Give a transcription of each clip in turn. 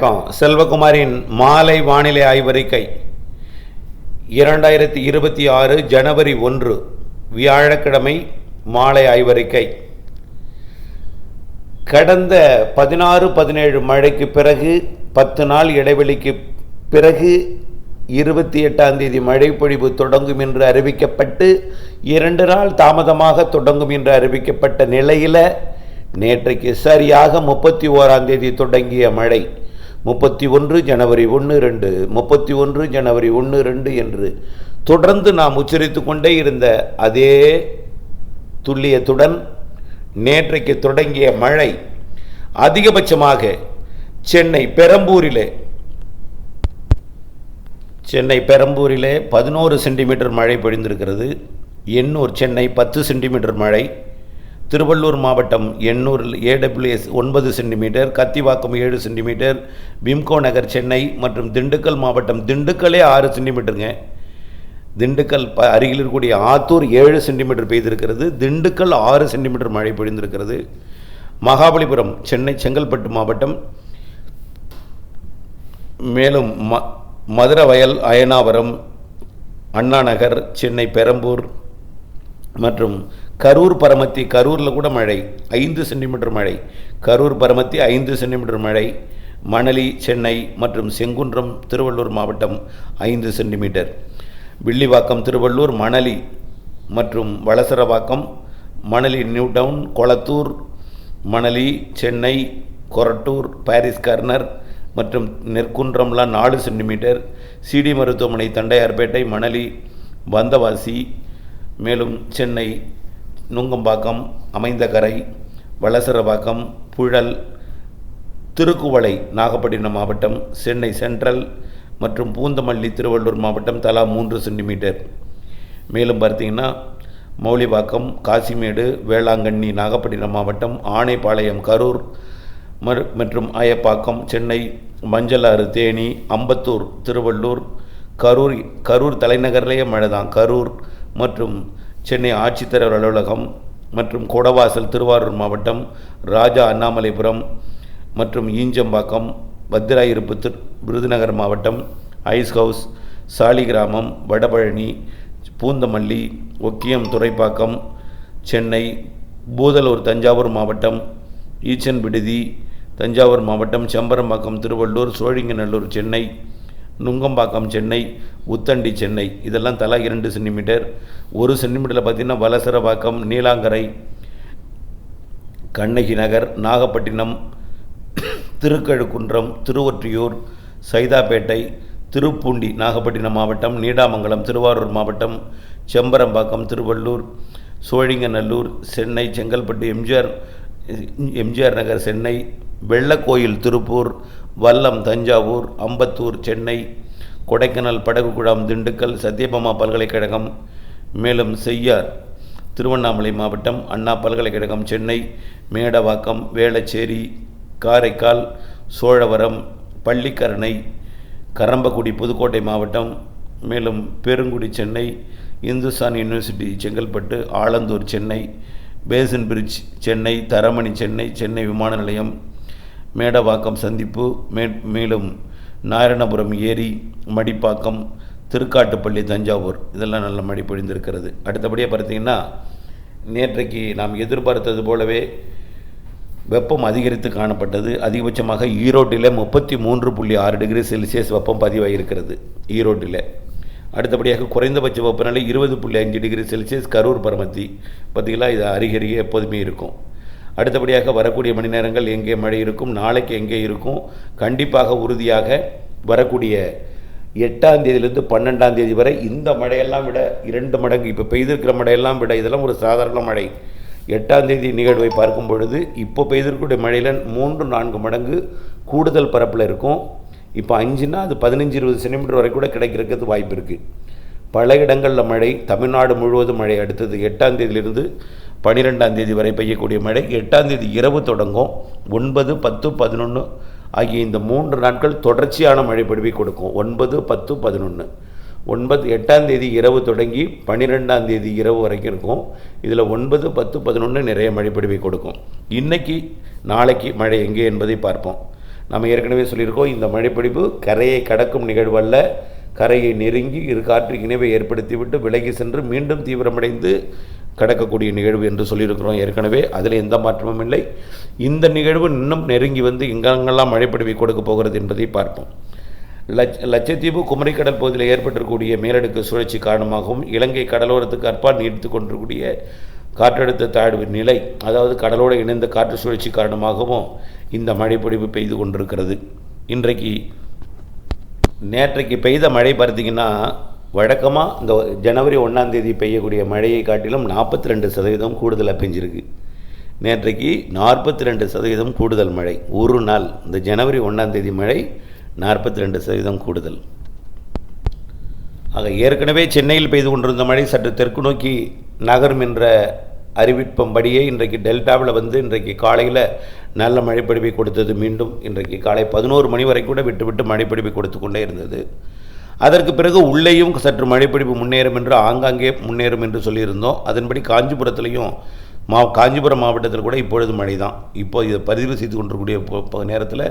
வணக்கம். செல்வகுமாரின் மாலை வானிலை ஆய்வறிக்கை. இரண்டாயிரத்தி இருபத்தி ஆறு ஜனவரி ஒன்று வியாழக்கிழமை மாலை ஆய்வறிக்கை. கடந்த பதினாறு பதினேழு மழைக்கு பிறகு பத்து நாள் இடைவெளிக்கு பிறகு இருபத்தி எட்டாம் தேதி மழை பொழிவு தொடங்கும் என்று அறிவிக்கப்பட்டு இரண்டு நாள் தாமதமாக தொடங்கும் என்று அறிவிக்கப்பட்ட நிலையில் நேற்றைக்கு சரியாக முப்பத்தி ஓராம் தேதி தொடங்கிய மழை. முப்பத்தி ஒன்று ஜனவரி ஒன்று ரெண்டு. முப்பத்தி ஒன்று ஜனவரி ஒன்று ரெண்டு என்று தொடர்ந்து நாம் உச்சரித்து கொண்டே இருந்த அதே துல்லியத்துடன் நேற்றைக்கு தொடங்கிய மழை அதிகபட்சமாக சென்னை பெரம்பூரிலே சென்னை பெரம்பூரிலே பதினோரு சென்டிமீட்டர் மழை பொழிந்திருக்கிறது. எண்ணூர் சென்னை பத்து சென்டிமீட்டர் மழை. திருவள்ளூர் மாவட்டம் எண்ணூரில் ஏடபிள்யூஎஸ் ஒன்பது சென்டிமீட்டர் கத்திவாக்கம் ஏழு சென்டிமீட்டர் விம்கோ நகர் சென்னை மற்றும் திண்டுக்கல் மாவட்டம் திண்டுக்கலே ஆறு சென்டிமீட்டருங்க. திண்டுக்கல் ப அருகில் இருக்கக்கூடிய ஆத்தூர் ஏழு சென்டிமீட்டர் பெய்திருக்கிறது. திண்டுக்கல் ஆறு சென்டிமீட்டர் மழை பொழிந்திருக்கிறது. மகாபலிபுரம் சென்னை செங்கல்பட்டு மாவட்டம். மேலும் ம மதுரவயல் அயனாவரம் அண்ணாநகர் சென்னை பெரம்பூர் மற்றும் கரூர் பரமத்தி கரூரில் கூட மழை. ஐந்து சென்டிமீட்டர் மழை. கரூர் பரமத்தி ஐந்து சென்டிமீட்டர் மழை. மணலி சென்னை மற்றும் செங்குன்றம் திருவள்ளூர் மாவட்டம் ஐந்து சென்டிமீட்டர். வில்லிவாக்கம் திருவள்ளூர் மணலி மற்றும் Valasaravakkam Manali new town Kolathur Manali Chennai Korattur Parry's corner மற்றும் நெற்குன்றம்லாம் நாலு சென்டிமீட்டர். சிடி மருத்துவமனை தண்டையார்பேட்டை மணலி வந்தவாசி மேலும் சென்னை நுங்கம்பாக்கம் அமைந்தகரை வளசரபாக்கம் புழல் திருக்குவளை நாகப்பட்டினம் மாவட்டம் சென்னை சென்ட்ரல் மற்றும் பூந்தமல்லி திருவள்ளூர் மாவட்டம் தலா மூன்று சென்டிமீட்டர். மேலும் பார்த்தீங்கன்னா மௌலிவாக்கம் காசிமேடு வேளாங்கண்ணி நாகப்பட்டினம் மாவட்டம் ஆனைப்பாளையம் கரூர் மற்றும் அயப்பாக்கம் சென்னை மஞ்சளாறு தேனி அம்பத்தூர் திருவள்ளூர் கரூர் கரூர் தலைநகர்லேயே மழை தான் கரூர் மற்றும் சென்னை ஆட்சித்தலைவர் அலுவலகம் மற்றும் கொடவாசல் திருவாரூர் மாவட்டம் ராஜா அண்ணாமலைபுரம் மற்றும் ஈஞ்சம்பாக்கம் பத்திராயிருப்பு திரு விருதுநகர் மாவட்டம் ஐஸ் ஹவுஸ் சாலிகிராமம் வடபழனி பூந்தமல்லி ஒக்கியம் துறைப்பாக்கம் சென்னை பூதலூர் தஞ்சாவூர் மாவட்டம் ஈச்சன் விடுதி தஞ்சாவூர் மாவட்டம் செம்பரம்பாக்கம் திருவள்ளூர் சோழிங்கநல்லூர் சென்னை நுங்கம்பாக்கம் சென்னை உத்தண்டி சென்னை இதெல்லாம் தலா இரண்டு சென்டிமீட்டர். ஒரு சென்டிமீட்டரில் பார்த்தீங்கன்னா வலசரபாக்கம் நீலாங்கரை கண்ணகி நகர் நாகப்பட்டினம் திருக்கழுக்குன்றம் திருவொற்றியூர் சைதாப்பேட்டை திருப்பூண்டி நாகப்பட்டினம் மாவட்டம் நீடாமங்கலம் திருவாரூர் மாவட்டம் செம்பரம்பாக்கம் திருவள்ளூர் சோழிங்கநல்லூர் சென்னை செங்கல்பட்டு எம்ஜிஆர் எம்ஜிஆர் நகர் சென்னை வெள்ளக்கோயில் திருப்பூர் வல்லம் தஞ்சாவூர் அம்பத்தூர் சென்னை கொடைக்கானல் படகுகுழாம் திண்டுக்கல் சத்யபாமா பல்கலைக்கழகம் மேலும் செய்யார் திருவண்ணாமலை மாவட்டம் அண்ணா பல்கலைக்கழகம் சென்னை மேடவாக்கம் வேளச்சேரி காரைக்கால் சோழவரம் பள்ளிக்கரணை கரம்பக்குடி புதுக்கோட்டை மாவட்டம் மேலும் Perungudi Chennai Hindustan university Chengalpattu Alandur Chennai basin bridge Chennai Taramani Chennai Chennai விமான நிலையம் மேடவாக்கம் சந்திப்பு மே மேலும் நாராயணபுரம் ஏரி மடிப்பாக்கம் திருக்காட்டுப்பள்ளி தஞ்சாவூர் இதெல்லாம் நல்ல மழை பொழிந்திருக்கிறது. அடுத்தபடியாக பார்த்தீங்கன்னா நேற்றைக்கு நாம் எதிர்பார்த்தது போலவே வெப்பம் அதிகரித்து காணப்பட்டது. அதிகபட்சமாக ஈரோட்டில் முப்பத்தி மூன்று புள்ளி ஆறு டிகிரி செல்சியஸ் வெப்பம் பதிவாகியிருக்கிறது ஈரோட்டில். அடுத்தபடியாக குறைந்தபட்ச வெப்பநிலை இருபது புள்ளி அஞ்சு டிகிரி செல்சியஸ் கரூர் பரமத்தி. பார்த்திங்களா? இது அருகருகே எப்போதுமே இருக்கும். அடுத்தபடியாக வரக்கூடிய மணி நேரங்கள் எங்கே மழை இருக்கும் நாளைக்கு எங்கே இருக்கும் கண்டிப்பாக உறுதியாக வரக்கூடிய எட்டாம் தேதியிலிருந்து பன்னெண்டாம் தேதி வரை இந்த மழையெல்லாம் விட இரண்டு மடங்கு இப்போ பெய்திருக்கிற மழையெல்லாம் விட இதெல்லாம் ஒரு சாதாரண மழை. எட்டாம் தேதி நிகழ்வை பார்க்கும் பொழுது இப்போ பெய்திருக்கக்கூடிய மழையில் மூன்று நான்கு மடங்கு கூடுதல் பரப்பில் இருக்கும். இப்போ அஞ்சுனா அது பதினஞ்சு இருபது சென்டிமீட்டர் வரை கூட கிடைக்கிறதுக்கு வாய்ப்பு இருக்குது பல இடங்களில் மழை தமிழ்நாடு முழுவதும் மழை அடுத்தது எட்டாம் தேதியிலிருந்து பனிரெண்டாம் தேதி வரை பெய்யக்கூடிய மழை. எட்டாம் தேதி இரவு தொடங்கும். ஒன்பது பத்து பதினொன்று ஆகிய இந்த மூன்று நாட்கள் தொடர்ச்சியான மழை பொழிவை கொடுக்கும். ஒன்பது பத்து பதினொன்று ஒன்பது எட்டாம் தேதி இரவு தொடங்கி பன்னிரெண்டாம் தேதி இரவு வரைக்கும் இருக்கும். இதில் ஒன்பது பத்து பதினொன்று நிறைய மழை பொழிவை கொடுக்கும். இன்னைக்கு நாளைக்கு மழை எங்கே என்பதை பார்ப்போம். நம்ம ஏற்கனவே சொல்லியிருக்கோம் இந்த மழைப்பிடிப்பு கரையை கடக்கும் நிகழ்வல்ல கரையை நெருங்கி இரு காற்று இணைவை ஏற்படுத்திவிட்டு விலகி சென்று மீண்டும் தீவிரமடைந்து கடக்கக்கூடிய நிகழ்வு என்று சொல்லியிருக்கிறோம். ஏற்கனவே அதில் எந்த மாற்றமும் இல்லை. இந்த நிகழ்வு இன்னும் நெருங்கி வந்து எங்கெங்கெல்லாம் மழைப்படுவி கொடுக்க போகிறது என்பதை பார்ப்போம். லட்ச லட்சத்தீவு குமரிக்கடல் பகுதியில் ஏற்பட்டிருக்கக்கூடிய மேலடுக்கு சுழற்சி காரணமாகவும் இலங்கை கடலோரத்துக்கு அற்பால் நீடித்து கொண்டிருக்கக்கூடிய காற்றழுத்த தாழ்வு நிலை அதாவது கடலோடு இணைந்த காற்று சுழற்சி காரணமாகவும் இந்த மழைப்பொழிவு பெய்து கொண்டிருக்கிறது. இன்றைக்கு நேற்றைக்கு பெய்த மழை பார்த்தீங்கன்னா வழக்கமாக இந்த ஜனவரி ஒன்றாம் தேதி பெய்யக்கூடிய மழையை காட்டிலும் நாற்பத்தி ரெண்டு சதவீதம் கூடுதலாக பெஞ்சிருக்கு நேற்றைக்கு நாற்பத்தி ரெண்டு சதவீதம் கூடுதல் மழை. ஒரு நாள். இந்த ஜனவரி ஒன்றாம் தேதி மழை நாற்பத்தி ரெண்டு சதவீதம் கூடுதல். ஆக ஏற்கனவே சென்னையில் பெய்து கொண்டிருந்த மழை சற்று தெற்கு நோக்கி நகரும் என்ற அறிவிப்பம்படியே இன்றைக்கு டெல்டாவில் வந்து இன்றைக்கு காலையில் நல்ல மழைப்பொழிவை கொடுத்தது மீண்டும் இன்றைக்கு காலை பதினோரு மணி வரை கூட விட்டு விட்டு மழைப்பொழிவை கொடுத்து கொண்டே இருந்தது. அதற்கு பிறகு உள்ளேயும் சற்று மழைப்பிடிப்பு முன்னேறும் என்று ஆங்காங்கே முன்னேறும் என்று சொல்லியிருந்தோம். அதன்படி காஞ்சிபுரத்திலையும் மா காஞ்சிபுரம் மாவட்டத்தில் கூட இப்பொழுது மழை தான் இப்போ இதை பதிவு செய்து கொண்டிருக்கக்கூடிய நேரத்தில்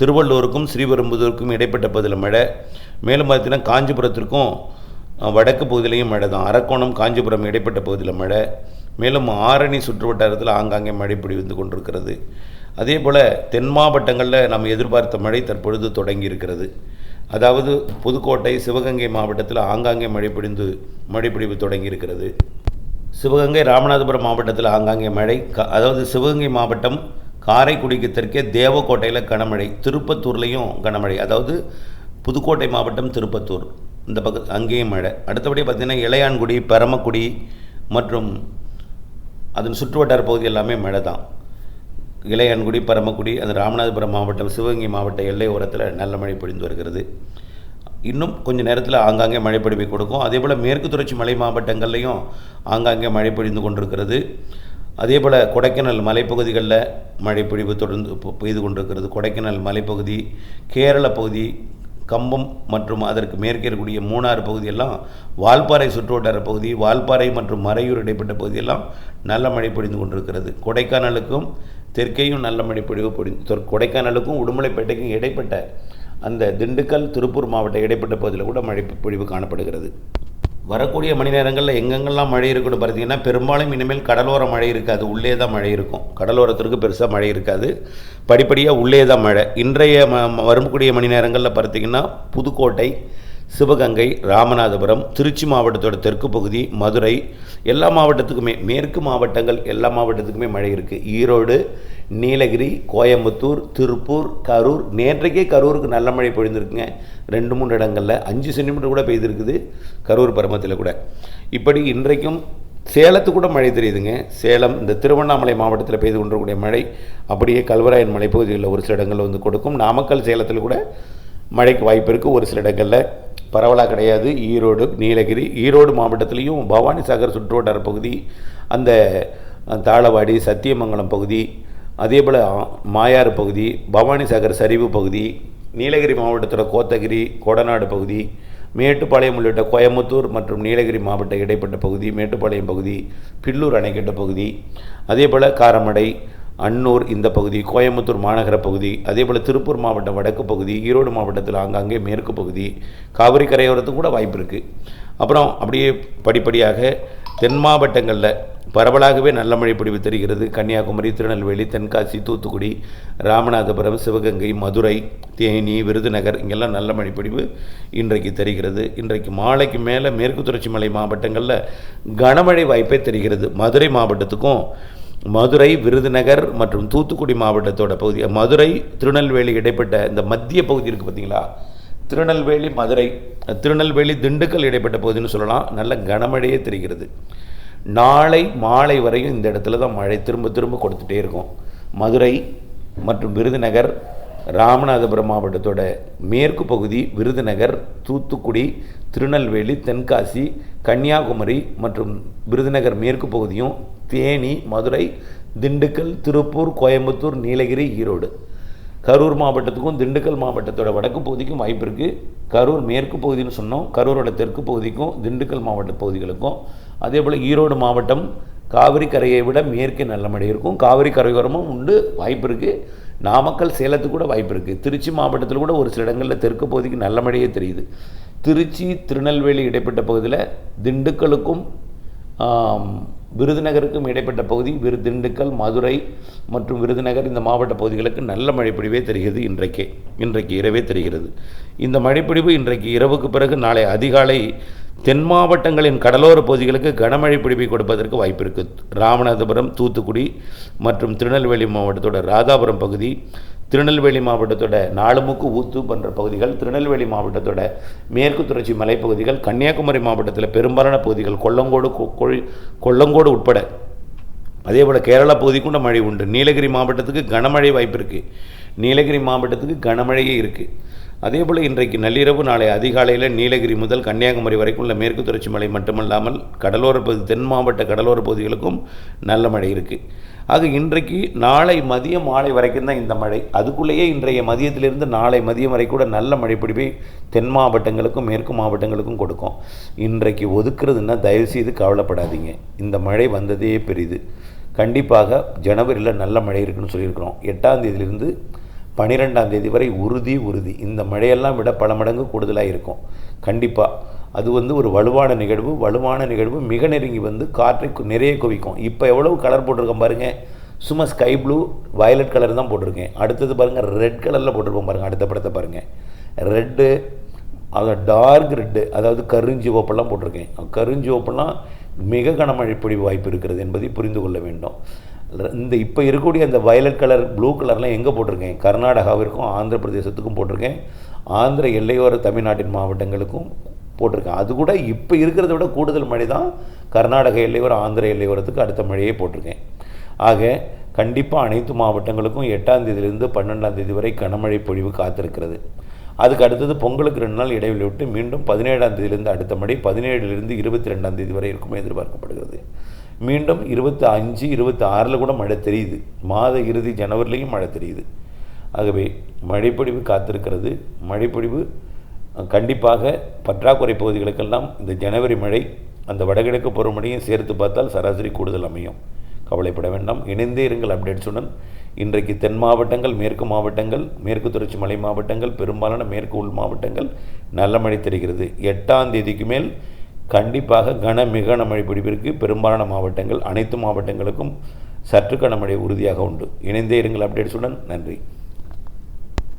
திருவள்ளூருக்கும் ஸ்ரீபெரும்புதூருக்கும் இடைப்பட்ட பகுதியில் மழை. மேலும் பார்த்தீங்கன்னா காஞ்சிபுரத்திற்கும் வடக்கு பகுதியிலையும் மழை தான் அரக்கோணம் காஞ்சிபுரம் இடைப்பட்ட பகுதியில் மழை. மேலும் ஆரணி சுற்று வட்டாரத்தில் ஆங்காங்கே மழை பிடிவிந்து கொண்டிருக்கிறது. அதே போல் தென் மாவட்டங்களில் நாம் எதிர்பார்த்த மழை தற்பொழுது தொடங்கி இருக்கிறது அதாவது புதுக்கோட்டை சிவகங்கை மாவட்டத்தில் ஆங்காங்கே மழை பிடிந்து மழை பிடிப்பு தொடங்கியிருக்கிறது. சிவகங்கை ராமநாதபுரம் மாவட்டத்தில் ஆங்காங்கே மழை க- அதாவது சிவகங்கை மாவட்டம் காரைக்குடிக்கு தெற்கே தேவக்கோட்டையில் கனமழை திருப்பத்தூர்லேயும் கனமழை அதாவது புதுக்கோட்டை மாவட்டம் திருப்பத்தூர் இந்த பக்கம் அங்கேயும் மழை. அடுத்தபடி பார்த்திங்கன்னா இளையான்குடி பரமக்குடி மற்றும் அதன் சுற்றுவட்டார பகுதி எல்லாமே மழை தான் இளையன்குடி பரமக்குடி அந்த ராமநாதபுரம் மாவட்டம் சிவகங்கை மாவட்ட எல்லை ஓரத்தில் நல்ல மழை பொழிந்து வருகிறது. இன்னும் கொஞ்ச நேரத்தில் ஆங்காங்கே மழை பொழிவை கொடுக்கும். அதே போல் மேற்கு தொடர்ச்சி மலை மாவட்டங்கள்லையும் ஆங்காங்கே மழை பொழிந்து கொண்டிருக்கிறது. அதே போல் கொடைக்கானல் மலைப்பகுதிகளில் மழை பொழிவு தொடர்ந்து பெய்து கொண்டிருக்கிறது. கொடைக்கானல் மலைப்பகுதி கேரள பகுதி கம்பம் மற்றும் அதற்கு மேற்கே இருக்கக்கூடிய மூணாறு பகுதியெல்லாம் வால்பாறை சுற்றுவட்டார பகுதி வால்பாறை மற்றும் மறையூர் இடைப்பட்ட பகுதியெல்லாம் நல்ல மழை பொழிந்து கொண்டிருக்கிறது. கொடைக்கானலுக்கும் தெற்கேயும் நல்ல மழை பொழிவு பொடி கொடைக்கானலுக்கும் உடுமலைப்பேட்டைக்கும் இடைப்பட்ட அந்த திண்டுக்கல் திருப்பூர் மாவட்ட இடைப்பட்ட பகுதியில் கூட மழை பொழிவு காணப்படுகிறது. வரக்கூடிய மணி நேரங்களில் எங்கெங்கெல்லாம் மழை இருக்குன்னு பார்த்தீங்கன்னா பெரும்பாலும் இனிமேல் கடலோர மழை இருக்காது உள்ளே தான் மழை இருக்கும். கடலோரத்திற்கு பெருசாக மழை இருக்காது. படிப்படியாக உள்ளே தான் மழை. இன்றைய ம ம- வரக்கூடிய மணி நேரங்களில் பார்த்தீங்கன்னா புதுக்கோட்டை சிவகங்கை ராமநாதபுரம் திருச்சி மாவட்டத்தோட தெற்கு பகுதி மதுரை எல்லா மாவட்டத்துக்குமே மேற்கு மாவட்டங்கள் எல்லா மாவட்டத்துக்குமே மழை இருக்குது ஈரோடு நீலகிரி கோயம்புத்தூர் திருப்பூர் கரூர் நேற்றைக்கே கரூருக்கு நல்ல மழை பொழிந்திருக்குங்க. ரெண்டு மூணு இடங்களில் அஞ்சு சென்டிமீட்டர் கூட பெய்திருக்குது கரூர் பருமத்தில் கூட. இப்படி இன்றைக்கும் சேலத்துக்கு கூட மழை தெரியுதுங்க. சேலம் இந்த திருவண்ணாமலை மாவட்டத்தில் பெய்து கொண்டிருக்கூடிய மழை அப்படியே கல்வராயன் மலைப்பகுதிகளில் ஒரு சில இடங்களில் வந்து கொடுக்கும். நாமக்கல் சேலத்தில் கூட மழைக்கு வாய்ப்பு இருக்குது ஒரு சில இடங்களில் பரவலாக கிடையாது. ஈரோடு நீலகிரி ஈரோடு மாவட்டத்திலையும் பவானி சாகர் சுற்றுவட்டார பகுதி அந்த தாளவாடி சத்தியமங்கலம் பகுதி அதே போல் மாயாறு பகுதி பவானி சாகர் சரிவு பகுதி நீலகிரி மாவட்டத்தோட கோத்தகிரி கொடநாடு பகுதி மேட்டுப்பாளையம் உள்ளிட்ட கோயம்புத்தூர் மற்றும் நீலகிரி மாவட்ட இடைப்பட்ட பகுதி மேட்டுப்பாளையம் பகுதி பில்லூர் அணைக்கட்ட பகுதி அதே போல் காரமடை அன்னூர் இந்த பகுதி கோயம்புத்தூர் மாநகர பகுதி அதே போல் திருப்பூர் மாவட்டம் வடக்கு பகுதி ஈரோடு மாவட்டத்தில் ஆங்காங்கே மேற்கு பகுதி காவிரி கரையோரத்துக்கு கூட வாய்ப்பு இருக்குது அப்புறம் அப்படியே படிப்படியாக தென் மாவட்டங்களில் பரவலாகவே நல்ல மழை பொழிவு தெரிகிறது. கன்னியாகுமரி திருநெல்வேலி தென்காசி தூத்துக்குடி ராமநாதபுரம் சிவகங்கை மதுரை தேனி விருதுநகர் இங்கெல்லாம் நல்ல மழை பொழிவு இன்றைக்கு தெரிகிறது. இன்றைக்கு மாலைக்கு மேலே மேற்கு தொடர்ச்சி மலை மாவட்டங்களில் கனமழை வாய்ப்பே தெரிகிறது. மதுரை மாவட்டத்துக்கும் மதுரை விருதுநகர் மற்றும் தூத்துக்குடி மாவட்டத்தோட பகுதி மதுரை திருநெல்வேலி இடைப்பட்ட இந்த மத்திய பகுதி இருக்குது பார்த்தீங்களா திருநெல்வேலி மதுரை திருநெல்வேலி திண்டுக்கல் இடைப்பட்ட பகுதின்னு சொல்லலாம். நல்ல கனமழையே தெரிகிறது. நாளை மாலை வரையும் இந்த இடத்துல தான் மழை திரும்ப திரும்ப கொடுத்துட்டே இருக்கும். மதுரை மற்றும் விருதுநகர் ராமநாதபுரம் மாவட்டத்தோட மேற்கு பகுதி விருதுநகர் தூத்துக்குடி திருநெல்வேலி தென்காசி கன்னியாகுமரி மற்றும் விருதுநகர் மேற்கு பகுதியும் தேனி மதுரை திண்டுக்கல் திருப்பூர் கோயம்புத்தூர் நீலகிரி ஈரோடு. கரூர் மாவட்டத்துக்கும் திண்டுக்கல் மாவட்டத்தோட வடக்கு பகுதிக்கும் வாய்ப்பு இருக்குது கரூர் மேற்கு பகுதின்னு சொன்னோம். கரூரோட தெற்கு பகுதிக்கும் திண்டுக்கல் மாவட்ட பகுதிகளுக்கும். அதே போல் ஈரோடு மாவட்டம் காவிரி கரையை விட மேற்கே நல்ல மழை இருக்கும். காவிரி கரையோரமும் உண்டு வாய்ப்பு இருக்குது நாமக்கல் சேலத்துக்கு கூட வாய்ப்பு இருக்குது திருச்சி மாவட்டத்தில் கூட ஒரு சில இடங்களில் தெற்கு பகுதிக்கு நல்ல மழையே தெரியுது. திருச்சி திருநெல்வேலி இடைப்பட்ட பகுதியில் திண்டுக்கலுக்கும் விருதுநகருக்கும் இடைப்பட்ட பகுதி விரு திண்டுக்கல் மதுரை மற்றும் விருதுநகர் இந்த மாவட்ட பகுதிகளுக்கு நல்ல மழைப்பொழிவே தெரிகிறது இன்றைக்கே. இன்றைக்கு இரவே தெரிகிறது. இந்த மழைப்பொழிவு இன்றைக்கு இரவுக்கு பிறகு நாளை அதிகாலை தென் மாவட்டங்களின் கடலோர பகுதிகளுக்கு கனமழை பிடிப்பை கொடுப்பதற்கு வாய்ப்பு இருக்குது ராமநாதபுரம் தூத்துக்குடி மற்றும் திருநெல்வேலி மாவட்டத்தோட ராதாபுரம் பகுதி திருநெல்வேலி மாவட்டத்தோட நாலுமுக்கு ஊத்து போன்ற பகுதிகள் திருநெல்வேலி மாவட்டத்தோட மேற்கு தொடர்ச்சி மலைப்பகுதிகள் கன்னியாகுமரி மாவட்டத்தில் பெரும்பாலான பகுதிகள் கொல்லங்கோடு கொல்லங்கோடு உட்பட. அதே போல் கேரளா பகுதிக்கும் மழை உண்டு. நீலகிரி மாவட்டத்துக்கு கனமழை வாய்ப்பு இருக்குது நீலகிரி மாவட்டத்துக்கு கனமழையே இருக்குது அதே போல் இன்றைக்கு நள்ளிரவு நாளை அதிகாலையில் நீலகிரி முதல் கன்னியாகுமரி வரைக்கும் உள்ள மேற்கு தொடர்ச்சி மலை மட்டுமல்லாமல் கடலோர பகுதி தென் மாவட்ட கடலோர பகுதிகளுக்கும் நல்ல மழை இருக்குது ஆக இன்றைக்கு நாளை மதியம் மாலை வரைக்கும் தான் இந்த மழை. அதுக்குள்ளேயே இன்றைய மதியத்திலிருந்து நாளை மதியம் வரை கூட நல்ல மழை பிடிப்பை தென் மாவட்டங்களுக்கும் மேற்கு மாவட்டங்களுக்கும் கொடுக்கும். இன்றைக்கு ஒதுக்குறதுன்னா தயவுசெய்து கவலைப்படாதீங்க. இந்த மழை வந்ததே பெரிது. கண்டிப்பாக ஜனவரியில் நல்ல மழை இருக்குன்னு சொல்லியிருக்கிறோம். எட்டாம் தேதியிலிருந்து பனிரெண்டாம் தேதி வரை உறுதி உறுதி. இந்த மழையெல்லாம் விட பல மடங்கு கூடுதலாக இருக்கும். கண்டிப்பாக அது வந்து ஒரு வலுவான நிகழ்வு. வலுவான நிகழ்வு மிக நெருங்கி வந்து காற்றை நிறைய குவிக்கும். இப்போ எவ்வளவு கலர் போட்டிருக்கோம் பாருங்கள் சும்மா ஸ்கை ப்ளூ வயலட் கலர் தான் போட்டிருக்கேன். அடுத்தது பாருங்கள் ரெட் கலரில் போட்டிருக்கோம் பாருங்கள் அடுத்த படத்தை பாருங்கள் ரெட்டு அதை டார்க் ரெட்டு அதாவது கருஞ்சி ஓப்பெல்லாம் போட்டிருக்கேன். கருஞ்சிவப்பெல்லாம் மிக கனமழை பொழிவு வாய்ப்பு இருக்கிறது என்பதை புரிந்து கொள்ள வேண்டும். இந்த இப்போ இருக்கக்கூடிய அந்த வயலட் கலர் ப்ளூ கலர்லாம் எங்கே போட்டிருக்கேன்? கர்நாடகாவிற்கும் ஆந்திர பிரதேசத்துக்கும் போட்டிருக்கேன். ஆந்திர எல்லையோர தமிழ்நாட்டின் மாவட்டங்களுக்கும் போட்டிருக்கேன். அது கூட இப்போ இருக்கிறத விட கூடுதல் மழை தான் கர்நாடக எல்லையோரம் ஆந்திர எல்லையோரத்துக்கு அடுத்த மழையே போட்டிருக்கேன். ஆக கண்டிப்பாக அனைத்து மாவட்டங்களுக்கும் எட்டாம் தேதியிலிருந்து பன்னெண்டாம் தேதி வரை கனமழை பொழிவு காத்திருக்கிறது. அதுக்கு அடுத்தது பொங்கலுக்கு ரெண்டு நாள் இடைவெளி விட்டு மீண்டும் பதினேழாம் தேதியிலிருந்து அடுத்த மழை பதினேழுலேருந்து இருபத்தி ரெண்டாம் தேதி வரை இருக்கும் எதிர்பார்க்கப்படுகிறது. மீண்டும் இருபத்தி அஞ்சு இருபத்தி ஆறில் கூட மழை தெரியுது. மாத இறுதி ஜனவரிலையும் மழை தெரியுது. ஆகவே மழைப்பொழிவு காத்திருக்கிறது. மழைப்பொழிவு கண்டிப்பாக பற்றாக்குறை பகுதிகளுக்கெல்லாம் இந்த ஜனவரி மழை அந்த வடகிழக்கு பருவமழையும் சேர்த்து பார்த்தால் சராசரி கூடுதல் அமையும். கவலைப்பட வேண்டாம். இணைந்தே இருங்கள் அப்டேட்ஸுடன். இன்றைக்கு தென் மாவட்டங்கள் மேற்கு மாவட்டங்கள் மேற்கு தொடர்ச்சி மலை மாவட்டங்கள் பெரும்பாலான மேற்கு உள் மாவட்டங்கள் நல்ல மழை தெரிகிறது. எட்டாம் தேதிக்கு மேல் கண்டிப்பாக கன மிக கனமழை பிடிப்பிற்கு பெரும்பாலான மாவட்டங்கள் அனைத்து மாவட்டங்களுக்கும் சற்று கனமழை உறுதியாக உண்டு. இணைந்தே இருங்கள் அப்டேட்ஸுடன் நன்றி.